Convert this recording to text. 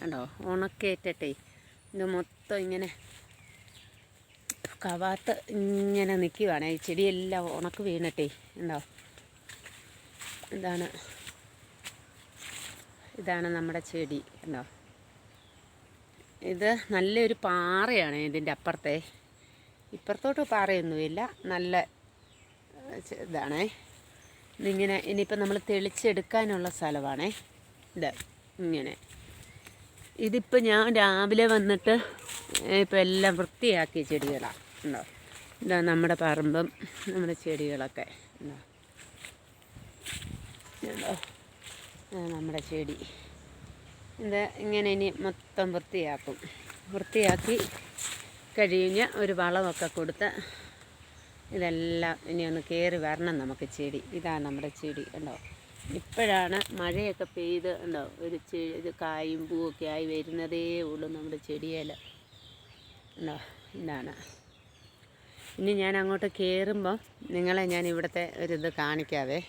കണ്ടോ? ഉണക്കേറ്റട്ടെ. ഇത് മൊത്തം ഇങ്ങനെ കവാത്ത് ഇങ്ങനെ നിൽക്കുവാണ് ഈ ചെടിയെല്ലാം ഉണക്ക് വീണട്ടെ. ഉണ്ടോ ഇതാണ്. ഇതാണ് നമ്മുടെ ചെടി. ഉണ്ടോ ഇത് നല്ലൊരു പാറയാണ് ഇതിന്റെ അപ്പുറത്തെ. ഇപ്പുറത്തോട്ട് പാറയൊന്നുമില്ല. നല്ല ഇതാണേ. ഇതിങ്ങനെ ഇനിയിപ്പോൾ നമ്മൾ തെളിച്ചെടുക്കാനുള്ള സ്ഥലമാണേ. ഇത് ഇങ്ങനെ. ഇതിപ്പോൾ ഞാൻ രാവിലെ വന്നിട്ട് ഇപ്പോൾ എല്ലാം വൃത്തിയാക്കിയ ചെടികളാണ് ഉണ്ടോ? ഇതാ നമ്മുടെ പറമ്പും നമ്മുടെ ചെടികളൊക്കെ. ഉണ്ടോ? നമ്മുടെ ചെടി. ഇത് ഇങ്ങനെ ഇനി മൊത്തം വൃത്തിയാക്കും. വൃത്തിയാക്കി കഴിഞ്ഞ് ഒരു വളമൊക്കെ കൊടുത്ത് ഇതെല്ലാം ഇനി ഒന്ന് കയറി വരണം നമുക്ക് ചെടി. ഇതാണ് നമ്മുടെ ചെടി. ഉണ്ടോ? ഇപ്പോഴാണ് മഴയൊക്കെ പെയ്ത് ഉണ്ടോ ഒരു ഇത് കായും പൂവൊക്കെ ആയി വരുന്നതേ ഉള്ളൂ നമ്മുടെ ചെടിയിൽ ഉണ്ടോ ഇതാണ്. ഇനി ഞാൻ അങ്ങോട്ട് കയറുമ്പോൾ നിങ്ങളെ ഞാൻ ഇവിടുത്തെ ഒരിത് കാണിക്കാവേ.